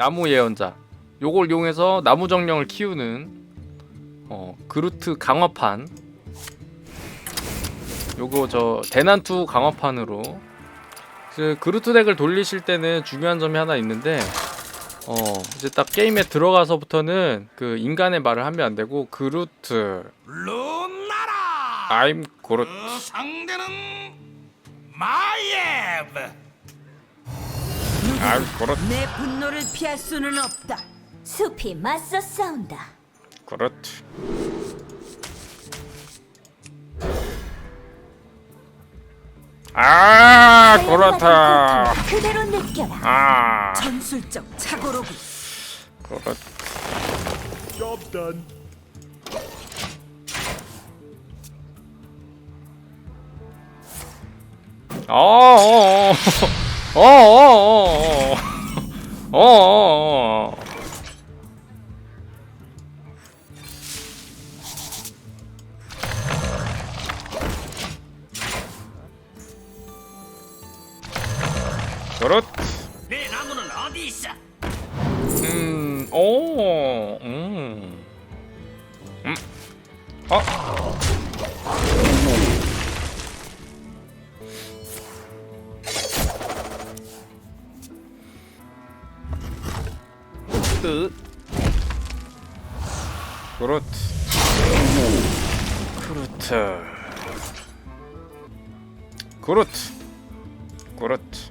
나무 예언자. 요걸 이용해서 나무 정령을 키우는 어 그루트 강화판. 요거 저 대난투 강화판으로. 그 그루트 덱을 돌리실 때는 중요한 점이 하나 있는데 어 이제 딱 게임에 들어가서부터는 그 인간의 말을 하면 안 되고 그루트. 루나라! I'm 그루 그 상대는 마예 브 I'm 그루트 내 분노를 피할 수는 없다. 숲이 맞서 싸운다. 그루트 아 그렇다 고통을 그대로 느껴라. 아 전술적 착오로군. 그렇 Job done 어 어 어 어어어 어 어 어 그렇 내 나무는 어디 있어 음, 오, 음. 음. 어? 그렇트. 그렇트.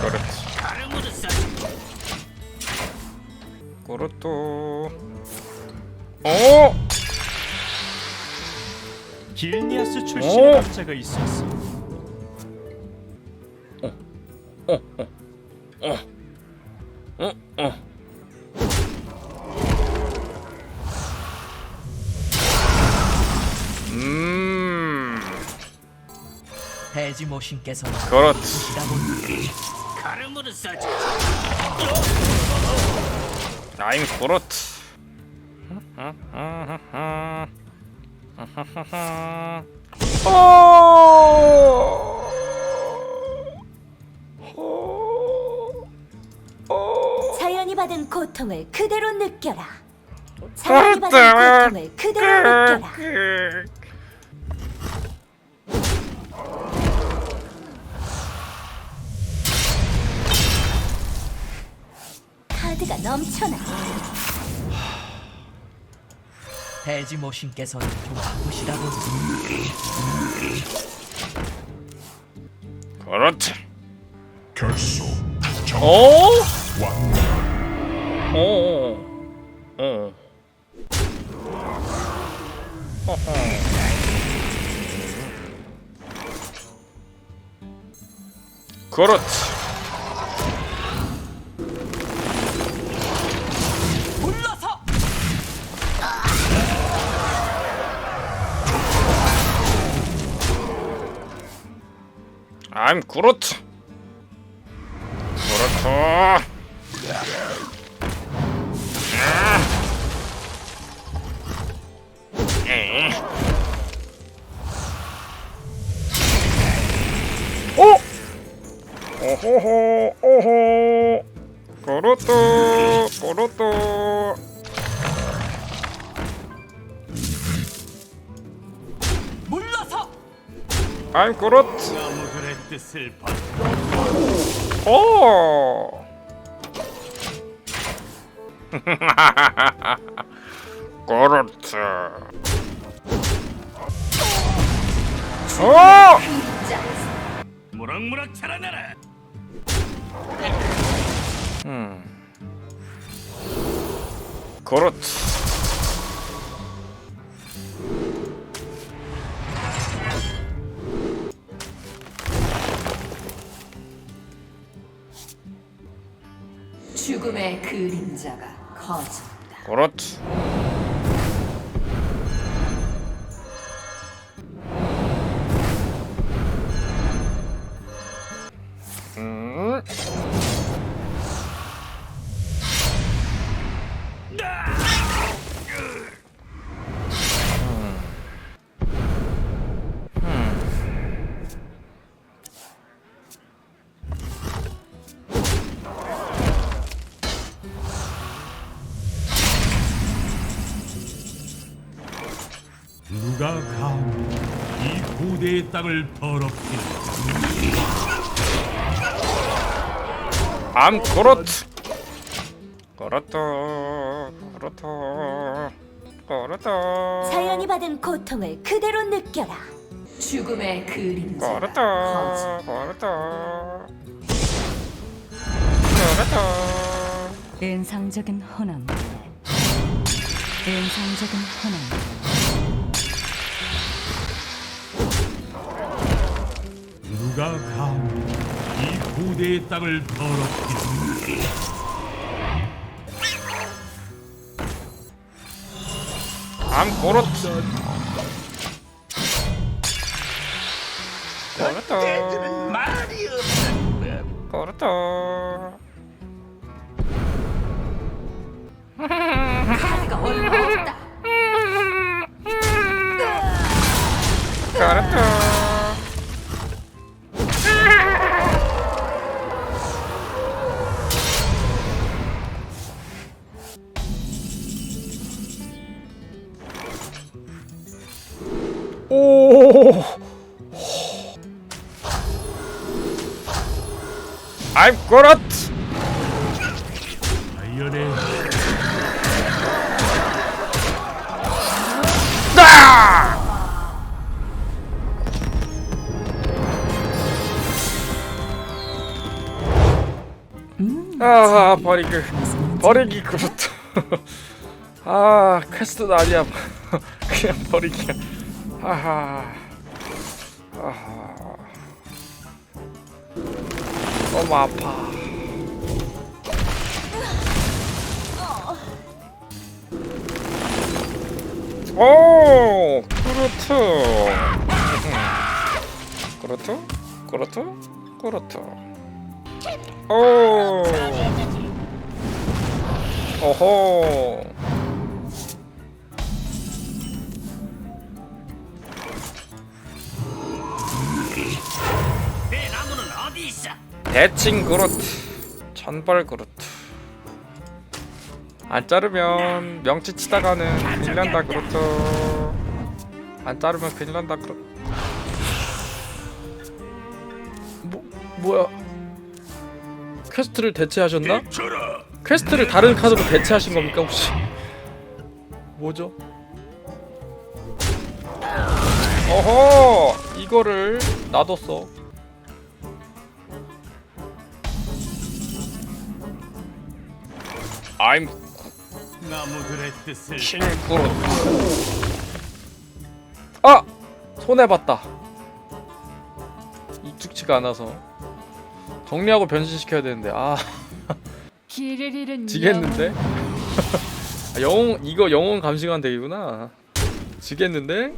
그렇지. 가르무르 사 그렇도. 어? 길니아스 출신의 어? 남자가 있었어. 어? 대지 모신께서는 그렇지. 가르무르 사 I'm 그렇지. 자연이 받은 고통을 그대로 느껴라. 자연이 받은 고통을 그대로 느껴라. 카드가 넘쳐나. 대지 모신께서는 좀 바쁘시다고 그렇지. 결소 어? 어. 어. 허허. 그렇지. I'm 그렇지. 그렇다. 어? 오호호 오호 그렇다 그렇다 I'm 받 오! 그렇지. 오 무럭무럭 자라나라. 음. 그렇지. 죽음의 그림자가 커진다. 그렇지. 누가 감히 이 고대의 땅을 더럽히는 암 그렇트 그렇트 그렇트 그렇트 자연이 받은 고통을 그대로 느껴라. 죽음의 그림자가 그렇트 커져 그렇트 그렇트 인상적인 호남 인상적인 호남 누가 감히 이 고대의 땅을 더럽히는 암 그렇트. 그렇트 말이 없는 그렇트 카드가 얼마 없다 오. I'm good. 자연의 아 버리기 버리기 그렇다. 아 퀘스트도 아니야. 그냥 버리기야. 하하. 아하. 너무 아파. 오 그렇트. 그렇트 그렇트 그렇트. 오. 오호. 대칭 그루트. 천벌 그루트. 안 자르면 명치 치다가는 큰일 난다 그루트. 안 자르면 큰일 난다 그루트. 뭐 뭐야? 퀘스트를 대체하셨나? 퀘스트를 다른 카드로 대체하신 겁니까 혹시? 뭐죠? 어허 이거를 놔뒀어 I'm 나무들의 뜻을 킹구로 아! 손해 봤다 익숙치가 않아서 정리하고 변신시켜야 되는데 아 길을 잃은 지겠는데? 아, 영웅 이거 영웅 감시관 되기구나. 지겠는데?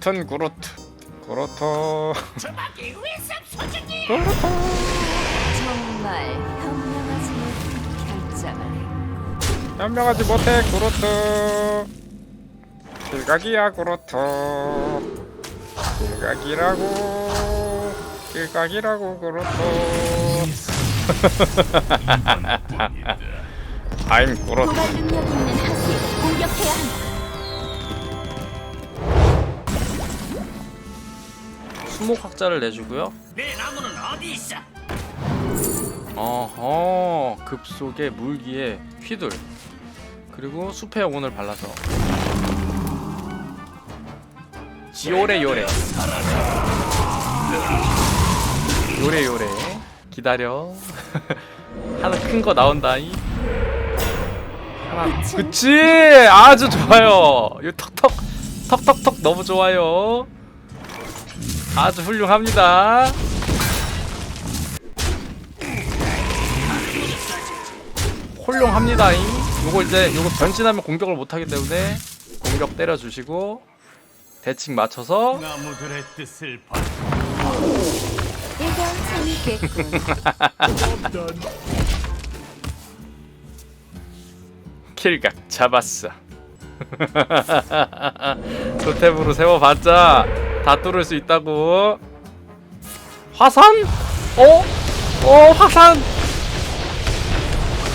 튼튼 그렇트. 그렇다 정말 현명하지 못한 결정을. 현명하지 못해 그렇트. 길각이야 그렇트. 길각이라고. 길각이라고 그렇트. I'm 그렇트. 고갈 능력 있는 하수를 공격해야 한다. 수목 학자를 내주고요. 내 나무는 어디 있어? 어허 급속에 물기에 휘둘. 그리고 숲의 영혼을 발라서. 요래 요래. 요래 요래. 기다려. 하나 큰 거 나온다이 하나. 그치? 아주 좋아요. 이 턱턱 턱턱턱 너무 좋아요 아주 훌륭합니다 홀룡합니다잉. 요거 이제 요거 변신하면 공격을 못 하기 때문에 공격 때려 주시고 대칭 맞춰서 나무들의 뜻을 받. 킬각 잡았어. 토템으로 세워봤자 다 뚫을 수 있다고. 화산? 어? 어 화산.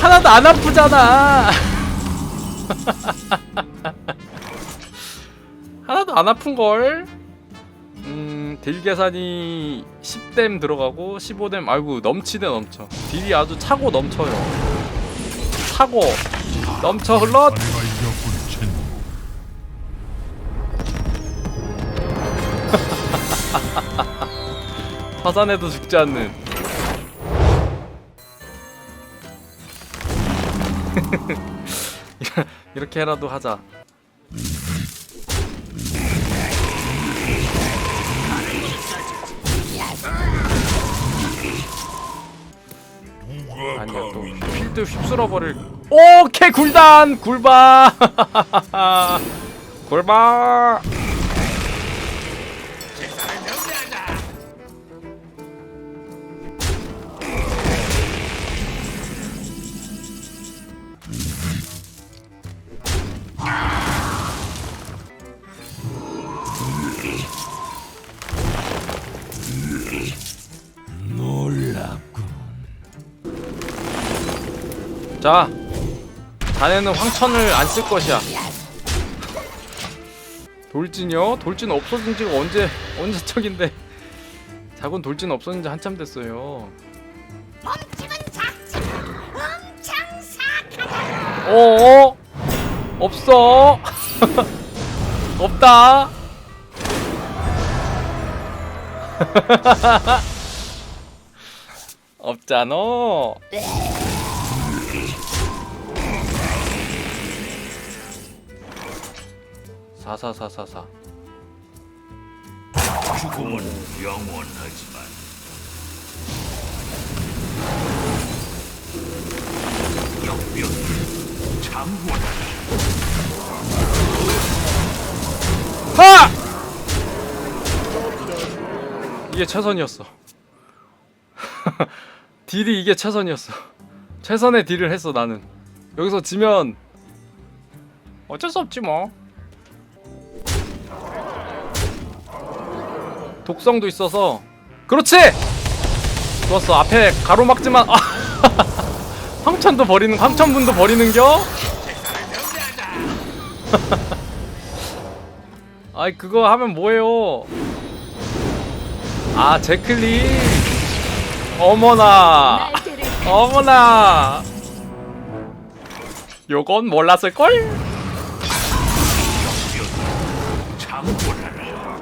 하나도 안 아프잖아. 하나도 안 아픈 걸. 음, 딜 계산이 10댐 들어가고 15댐 아이고 넘치네 넘쳐. 딜이 아주 차고 넘쳐요. 차고 넘쳐 흘러. 화산에도 죽지 않는. 이렇게 해라도 하자. 아니야 또 필드 휩쓸어 버릴. 오케이 굴단! 굴바 굴바 자, 자네는 황천을 안 쓸 것이야. 돌진이요? 돌진 없어진 지가 언제 언제 척인데? 자군 돌진 없어진 지 한참 됐어요. 어? 없어. 없다. 없잖아. 사사사사사. 죽음은 영원하지만 역병 장군하라. 하! 이게 최선이었어. 딜이 이게 최선이었어. 최선의 딜을 했어 나는. 여기서 지면 어쩔 수 없지 뭐. 독성도 있어서 그렇지. 좋았어. 앞에 가로막지만 아. 황천도 버리는 황천분도 버리는겨? 아이 그거 하면 뭐해요? 아 제클린 어머나 어머나 요건 몰랐을걸? 장군하라.